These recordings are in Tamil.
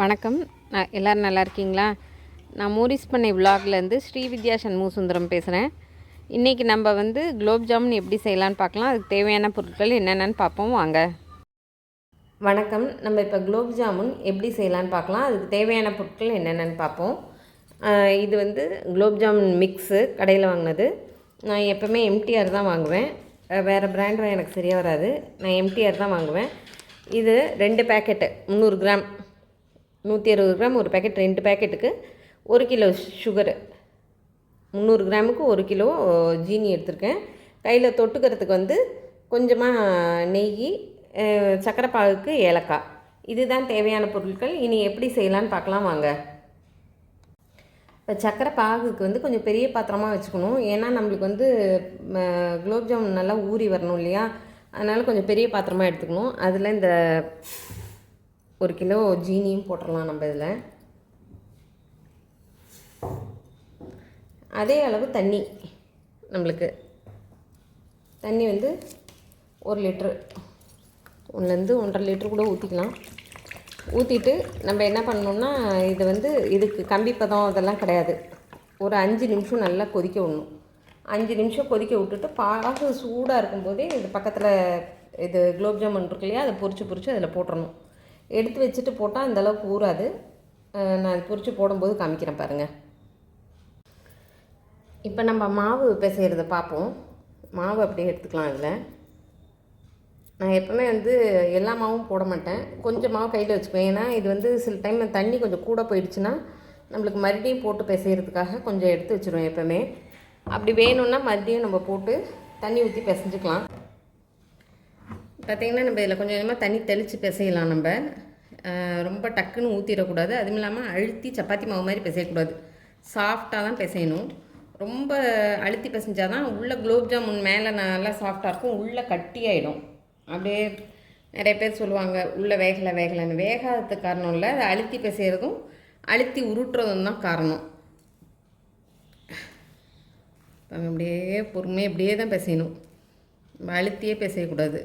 வணக்கம். நான் எல்லோரும் நல்லா இருக்கீங்களா? நான் மூரிஸ் பண்ணை விலாக்லேருந்து ஸ்ரீ வித்யா சண்முகசுந்தரம் பேசுகிறேன் இன்றைக்கி நம்ம வந்து குலோப் ஜாமுன் எப்படி செய்யலான்னு பார்க்கலாம். அதுக்கு தேவையான பொருட்கள் என்னென்னு பார்ப்போம். வாங்க. வணக்கம். நம்ம இப்போ குலோப் ஜாமுன் எப்படி செய்யலான்னு பார்க்கலாம். அதுக்கு தேவையான பொருட்கள் என்னென்னு பார்ப்போம். இது வந்து குலோப் ஜாமுன் மிக்ஸு கடையில் வாங்கினது. நான் எப்போவுமே எம்டிஆர் தான் வாங்குவேன். வேறு பிராண்டும் எனக்கு சரியாக வராது. நான் எம்டிஆர் தான் வாங்குவேன். இது ரெண்டு பேக்கெட்டு முந்நூறு கிராம். நூற்றி அறுபது கிராம் ஒரு பேக்கெட் ரெண்டு பேக்கெட்டுக்கு ஒரு கிலோ சுகரு முந்நூறு கிராமுக்கு ஒரு கிலோ ஜீனி எடுத்திருக்கேன். கையில் தொட்டுக்கிறதுக்கு வந்து கொஞ்சமாக நெய் சர்க்கரை பாகுக்கு ஏலக்காய். இதுதான் தேவையான பொருட்கள். இனி எப்படி செய்யலான்னு பார்க்கலாம் வாங்க. இப்போ சர்க்கரை பாகுக்கு வந்து கொஞ்சம் பெரிய பாத்திரமாக வச்சுக்கணும். ஏன்னா நம்மளுக்கு வந்து ம, குலோப் ஜாமுன் நல்லா ஊறி வரணும் இல்லையா? அதனால் கொஞ்சம் பெரிய பாத்திரமாக எடுத்துக்கணும். அதில் இந்த ஒரு கிலோ ஜீனியும் போட்டுடலாம் நம்ம இதில். அதே அளவு தண்ணி நம்மளுக்கு. தண்ணி வந்து ஒரு லிட்ரு. ஒன்றுலேருந்து ஒன்றரை லிட்ரு கூட ஊற்றிக்கலாம். ஊற்றிட்டு நம்ம என்ன பண்ணணும்னா இது வந்து இதுக்கு கம்பி பதம் அதெல்லாம் கிடையாது. ஒரு அஞ்சு நிமிஷம் நல்லா கொதிக்க விடணும். அஞ்சு நிமிஷம் கொதிக்க விட்டுட்டு பாகம் சூடாக இருக்கும்போதே இது பக்கத்தில் இது குலோப் ஜாமுன் இருக்கு இல்லையா அதை பொறிச்சு பொறிச்சு அதில் போட்டுடணும் எடுத்து வச்சுட்டு போட்டால் அந்த அளவுக்கு ஊறாது. நான் பொறிச்சு போடும்போது காமிக்கிறேன் பாருங்கள் இப்போ நம்ம மாவு பிசைகிறத பார்ப்போம். மாவு அப்படியே எடுத்துக்கலாம் அதில் நான் எப்போவுமே வந்து எல்லா மாவும் போட மாட்டேன். கொஞ்சம் மாவு கையில் வச்சுக்குவேன். ஏன்னா இது வந்து சில டைம் தண்ணி கொஞ்சம் கூட போயிடுச்சுன்னா நம்மளுக்கு மறுபடியும் போட்டு பிசைகிறதுக்காக கொஞ்சம் எடுத்து வச்சுருவேன் எப்போவுமே. அப்படி வேணும்னா மறுபடியும் நம்ம போட்டு தண்ணி ஊற்றி பிசைஞ்சுக்கலாம். பார்த்திங்கன்னா நம்ம இதில் கொஞ்சம் கொஞ்சமாக தண்ணி தெளித்து பிசையலாம் நம்ம. ரொம்ப டக்குன்னு ஊற்றிடக்கூடாது அதுவும் இல்லாமல் அழுத்தி சப்பாத்தி மாவு மாதிரி பிசையக்கூடாது. சாஃப்டாக தான் பிசையணும். ரொம்ப அழுத்தி பிசைஞ்சால் தான் உள்ளே குலோப் ஜாமுன் மேலே நல்லா சாஃப்டாக இருக்கும். உள்ளே கட்டியாயிடும் அப்படியே நிறைய பேர் சொல்லுவாங்க உள்ளே வேகலை வேகலைன்னு. வேகாததுக்கு காரணம் இல்லை. அதை அழுத்தி பிசைகிறதும் அழுத்தி உருட்டுறதும் தான் காரணம். அப்படியே பொறுமையாக அப்படியே தான் பிசையணும். அழுத்தியே பிசையக்கூடாது.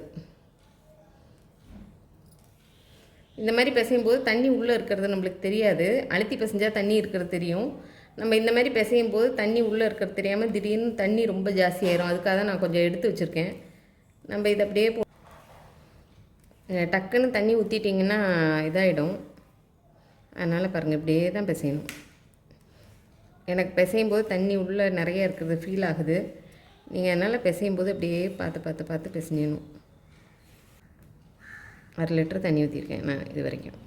இந்த மாதிரி பிசையும் போது தண்ணி உள்ளே இருக்கிறது நம்மளுக்கு தெரியாது. அழுத்தி பிசைஞ்சால் தண்ணி இருக்கிறது தெரியும். நம்ம இந்த மாதிரி பிசையும் போது தண்ணி உள்ளே இருக்கிறது தெரியாமல் திடீர்னு தண்ணி ரொம்ப ஜாஸ்தியாயிரும். அதுக்காக தான் நான் கொஞ்சம் எடுத்து வச்சுருக்கேன். நம்ம இதை அப்படியே போ டக்குன்னு தண்ணி ஊற்றிட்டிங்கன்னா இதாகிடும் அதனால் பாருங்கள் இப்படியே தான் பிசையணும். எனக்கு பிசையும் போது தண்ணி உள்ளே நிறைய இருக்கிறது ஃபீல் ஆகுது. நீங்கள் அதனால் பிசையும் போது அப்படியே பார்த்து பார்த்து பார்த்து பிசைஞ்சணும் அரை லிட்டர் தண்ணி ஊற்றிருக்கேன் நான் இது வரைக்கும்.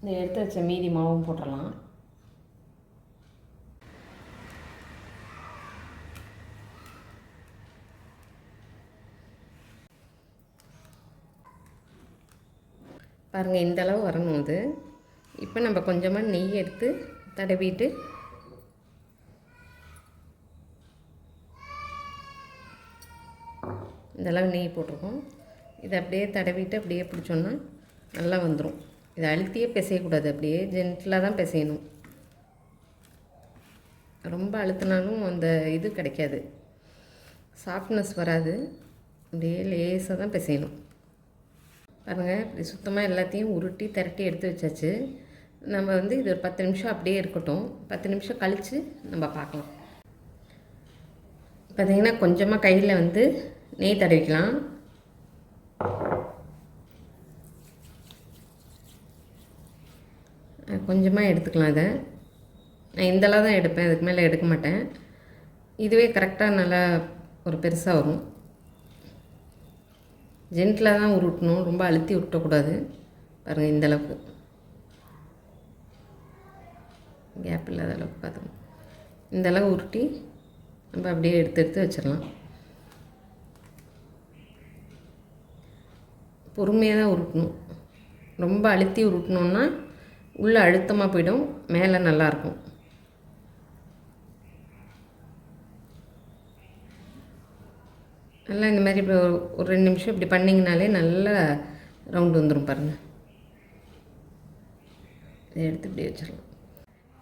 இந்த எடுத்து வச்ச மீதி மாவும் போட்டுடலாம். பாருங்கள் இந்த அளவு வரணும் அது. இப்போ நம்ம கொஞ்சமாக நெய் எடுத்து தடவிட்டு இந்தளவு நெய் போட்டிருக்கோம். இதை அப்படியே தடவிட்டு அப்படியே பிடிச்சோன்னா நல்லா வந்துடும் இதை அழுத்தியே பிசையக்கூடாது அப்படியே ஜென்டிலாக தான் பிசையணும். ரொம்ப அழுத்தினாலும் அந்த இது கிடைக்காது. சாஃப்ட்னஸ் வராது. அப்படியே லேசாக தான் பிசையணும். பாருங்கள் இப்படி சுத்தமாக எல்லாத்தையும் உருட்டி திரட்டி எடுத்து வச்சாச்சு. நம்ம வந்து இது ஒரு பத்து நிமிஷம் அப்படியே இருக்கட்டும். பத்து நிமிஷம் கழித்து நம்ம பார்க்கலாம். பார்த்திங்கன்னா கொஞ்சமாக கையில் வந்து நெய் தடவிக்கலாம். கொஞ்சமாக எடுத்துக்கலாம் அதை நான் இந்தளவு தான் எடுப்பேன் அதுக்கு மேலே எடுக்க மாட்டேன். இதுவே கரெக்டாக நல்லா ஒரு பெருசாக வரும். ஜென்டிலாக தான் உருட்டணும் ரொம்ப அழுத்தி உருட்டக்கூடாது. பாருங்கள் இந்த அளவுக்கு. கேப் இல்லாத அளவுக்கு பார்த்துக்கணும் இந்தளவு உருட்டி நம்ம அப்படியே எடுத்து எடுத்து வச்சிடலாம். பொறுமையாக தான் உருட்டணும். ரொம்ப அழுத்தி உருட்டணுன்னா உள்ளே அழுத்தமாக போயிடும் மேலே நல்லாயிருக்கும் நல்லா இந்த மாதிரி இப்போ ஒரு ரெண்டு நிமிஷம் இப்படி பண்ணிங்கனாலே நல்லா ரவுண்டு வந்துடும் பாருங்கள் இதை எடுத்து இப்படி வச்சிடலாம்.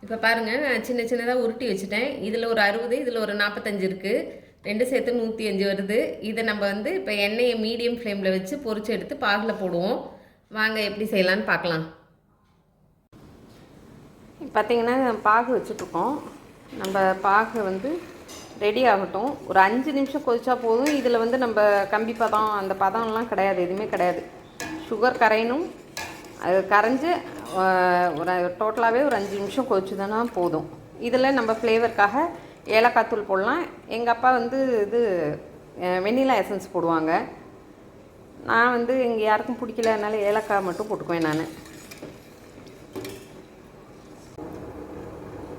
இப்போ பாருங்கள் நான் சின்ன சின்னதாக உருட்டி வச்சுட்டேன். இதில் ஒரு அறுபது இதில் ஒரு நாற்பத்தஞ்சு இருக்குது ரெண்டு சேர்த்து நூற்றி அஞ்சு வருது. இதை நம்ம வந்து இப்போ எண்ணெயை மீடியம் ஃப்ளேமில் வச்சு பொரிச்சு எடுத்து பாகில் போடுவோம். வாங்க எப்படி செய்யலான்னு பார்க்கலாம். பார்த்தீங்கன்னா பாகு வச்சுட்ருக்கோம் நம்ம பாகு வந்து ரெடி ஆகட்டும். ஒரு அஞ்சு நிமிஷம் கொதிச்சா போதும். இதில் வந்து நம்ம கம்பி பதம் அந்த பதம்லாம் கிடையாது எதுவுமே கிடையாது. சுகர் கரையணும். அது கரைஞ்சி ஒரு டோட்டலாகவே ஒரு அஞ்சு நிமிஷம் கொதிச்சுதுன்னா போதும். இதில் நம்ம ஃப்ளேவருக்காக ஏலக்காய் தூள் போடலாம். எங்கள் அப்பா வந்து இது வெண்ணிலா எசன்ஸ் போடுவாங்க. நான் வந்து இங்கே யாருக்கும் பிடிக்கல அதனால் ஏலக்காய் மட்டும் போட்டுக்குவேன் நான்.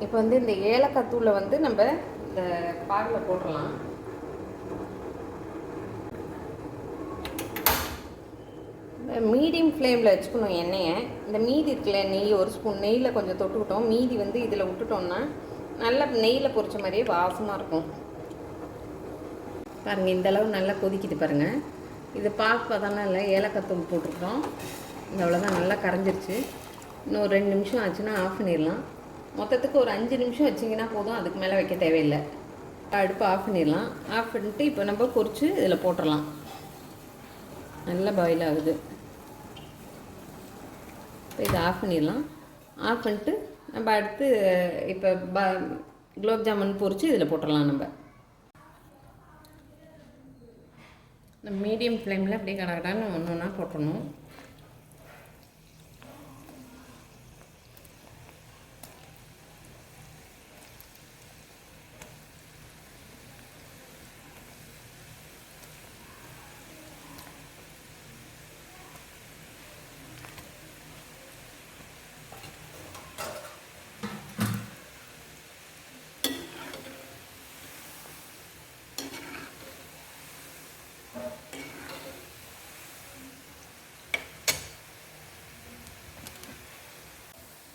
இப்போ வந்து இந்த ஏலக்காய் தூளை வந்து நம்ம இந்த பாகில் போட்டுடலாம் மீடியம் ஃப்ளேமில் வச்சுக்கணும் எண்ணெயை. இந்த மீதி இருக்குல்ல நெய் ஒரு ஸ்பூன் நெய்யில் கொஞ்சம் தொட்டுக்கிட்டோம் மீதி வந்து இதில் விட்டுட்டோம்னா நல்லா நெய்யில் பொரிச்ச மாதிரியே வாசமாக இருக்கும். பாருங்கள் இந்த அளவு நல்லா கொதிக்குது பாருங்கள் இது பார்ப்பதானே இல்லை ஏலக்காய் தூள் போட்டிருக்கோம் இந்த அவ்வளோதான் நல்லா கரைஞ்சிருச்சு. இன்னும் ஒரு ரெண்டு நிமிஷம் ஆச்சுன்னா ஆஃப் பண்ணிடலாம். மொத்தத்துக்கு ஒரு அஞ்சு நிமிஷம் வச்சிங்கன்னா போதும் அதுக்கு மேலே வைக்க தேவையில்லை. அடுப்பு ஆஃப் பண்ணிடலாம். ஆஃப் பண்ணிட்டு இப்போ நம்ம பொறிச்சு இதில் போட்டுடலாம். நல்லா பாயில் ஆகுது. இப்போ இதை ஆஃப் பண்ணிடலாம். ஆஃப் பண்ணிட்டு நம்ம அடுத்து இப்போ ப குலோப் ஜாமுன் பொறிச்சு இதில் போட்டுடலாம் நம்ம. இந்த மீடியம் ஃப்ளேமில் அப்படியே கடகடான்னு ஒன்று ஒன்றா போட்டணும்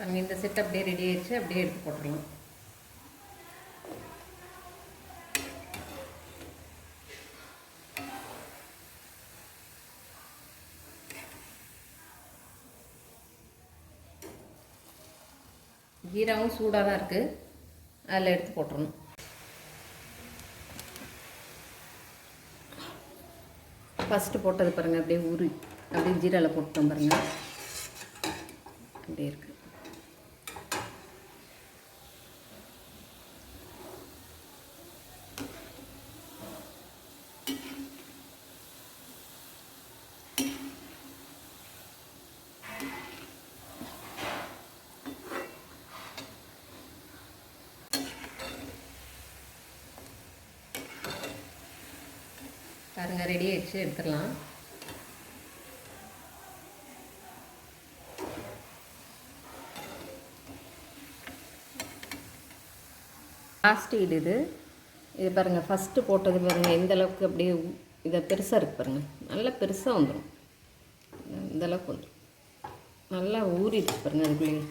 பாருங்க இந்த செட் அப்படியே ரெடி ஆயிடுச்சு அப்படியே எடுத்து போட்டுடலாம் ஜீராவும் சூடாக தான் இருக்குது அதில் எடுத்து போட்டுடணும் ஃபஸ்ட்டு போட்டது பாருங்கள் அப்படியே ஊறி அப்படியே ஜீராவில் போட்டோம் பாருங்கள் அப்படியே இருக்குது பாருங்கள் ரெடி ஆகிடுச்சு எடுத்துடலாம். லாஸ்ட் இது இது. இது பாருங்கள் ஃபஸ்ட்டு போட்டது பாருங்கள் எந்த அளவுக்கு அப்படியே இதை பெருசாக இருக்குது பாருங்கள் நல்லா பெருசாக வந்துடும் இந்தளவுக்கு வந்துடும் நல்லா ஊறிடுச்சு பாருங்கள் அதுக்குள்ளேயே.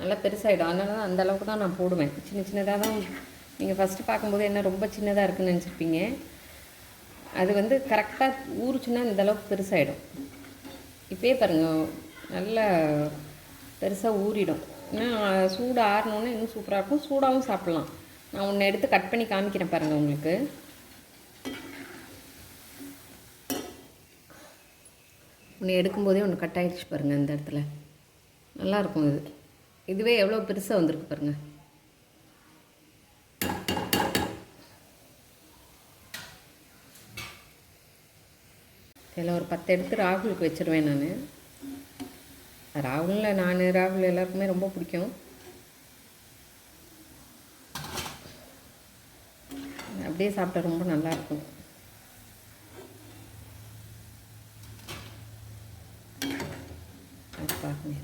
நல்லா பெருசாகிடும் அதனால தான் அந்த அளவுக்கு தான் நான் போடுவேன். சின்ன சின்னதாக தான். நீங்கள் ஃபஸ்ட்டு பார்க்கும்போது என்ன ரொம்ப சின்னதாக இருக்குன்னு நினச்சிருப்பீங்க. அது வந்து கரெக்டாக ஊறுச்சுன்னா இந்த அளவுக்கு பெருசாகிடும் இப்போயே பாருங்கள் நல்லா பெருசாக ஊறிடும். ஏன்னா சூடு ஆறினோன்னே இன்னும் சூப்பராக இருக்கும். சூடாகவும் சாப்பிட்லாம். நான் ஒன்று எடுத்து கட் பண்ணி காமிக்கிறேன் பாருங்கள் உங்களுக்கு. ஒன்று எடுக்கும்போதே ஒன்று கட் ஆகிடுச்சு பாருங்கள் இந்த இடத்துல. நல்லா இருக்கும் இது. இதுவே எவ்வளோ பெருசாக வந்திருக்கு பாருங்கள் இதில் ஒரு பத்து எடுத்து ராகுலுக்கு வச்சுருவேன் நான். ராகுலில் நான் ராகுல் எல்லாருக்குமே ரொம்ப பிடிக்கும். அப்படியே சாப்பிட்டா ரொம்ப நல்லாயிருக்கும். அது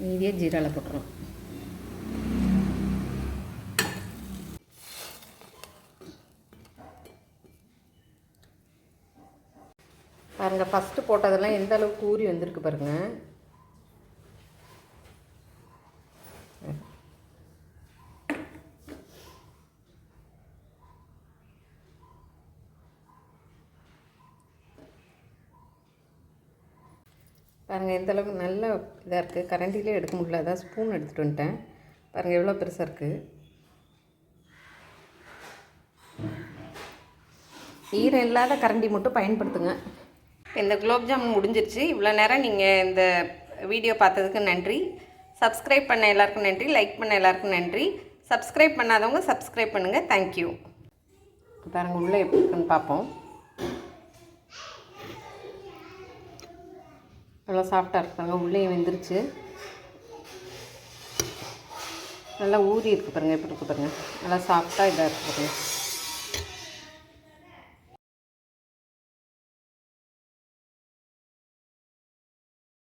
மீதியே ஜீராவில் போட்டுரும் பாருங்கள் ஃபஸ்ட்டு போட்டதெல்லாம் எந்த அளவுக்கு ஊறி வந்திருக்கு பாருங்கள் பாருங்கள் எந்த அளவுக்கு நல்ல இதாக இருக்குது கரண்டிலே எடுக்க முடியல. அதான் ஸ்பூன் எடுத்துகிட்டு வந்துட்டேன். பாருங்கள் எவ்வளோ பெருசாக இருக்குது ஈரம் இல்லாத கரண்டி மட்டும் பயன்படுத்துங்க. இந்த குலோப் ஜாமுன் முடிஞ்சிருச்சு. இவ்வளோ நேரம் நீங்கள் இந்த வீடியோ பார்த்ததுக்கு நன்றி. சப்ஸ்கிரைப் பண்ண எல்லாருக்கும் நன்றி. லைக் பண்ண எல்லாருக்கும் நன்றி. சப்ஸ்கிரைப் பண்ணாதவங்க சப்ஸ்கிரைப் பண்ணுங்கள் தேங்க்யூ பாருங்கள் உள்ளே எப்படி இருக்குன்னு பார்ப்போம். நல்லா சாஃப்டாக இருக்குங்க உள்ளேயும் வெந்துருச்சு. நல்லா ஊறி இருக்கு பாருங்கள் எப்படி இருக்கு பாருங்கள் நல்லா சாஃப்டாக இதாக இருக்கு பாருங்கள்